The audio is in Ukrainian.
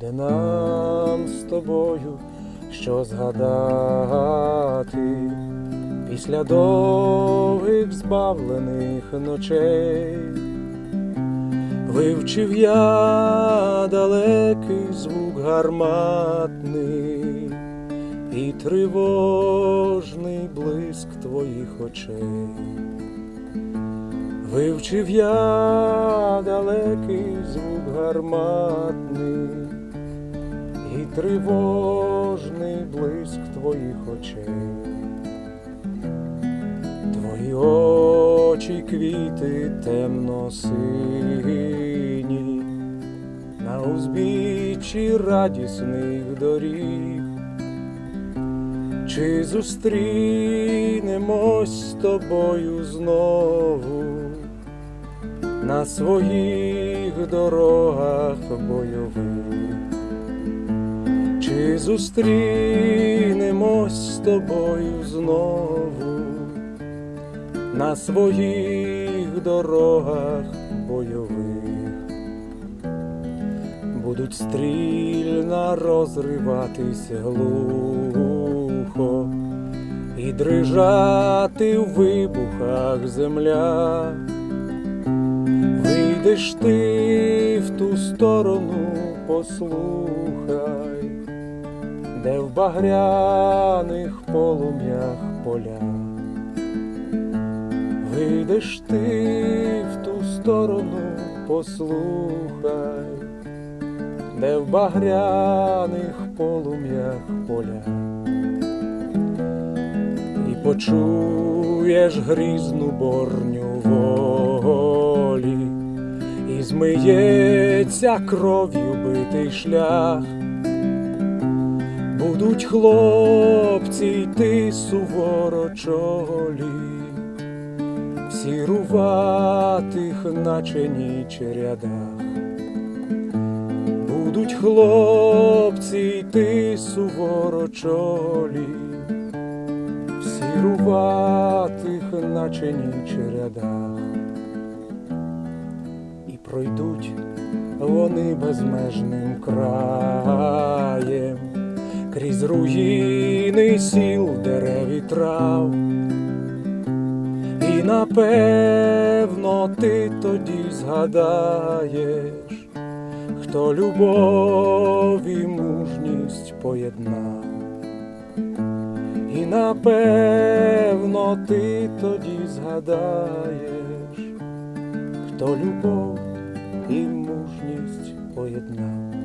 буде нам з тобою що згадати після довгих збавлених ночей. Вивчив я далекий звук гарматний і тривожний блиск твоїх очей. Вивчив я далекий звук гарматний тривожний блиск твоїх очей. Твої очі квіти темно-сині, на узбіччі радісних доріг. Чи зустрінемось з тобою знову на своїх дорогах бойових? Чи зустрінемось з тобою знову на своїх дорогах бойових? Будуть стрільно розриватись глухо і дрижати в вибухах земля. Вийдеш ти в ту сторону, послухай, де в багряних полум'ях поля. Вийдеш ти в ту сторону, послухай, де в багряних полум'ях поля. І почуєш грізну борню волі, і змиється кров'ю битий шлях. Будуть хлопці йти суворо чолі, в сіруватих, наче ніч рядах. Будуть хлопці йти суворо чолі, в сіруватих, наче ніч рядах. І пройдуть вони безмежним краєм, крізь руїни сіл, дерев і трав. І напевно ти тоді згадаєш, хто любов і мужність поєднав. І напевно ти тоді згадаєш, хто любов і мужність поєднав.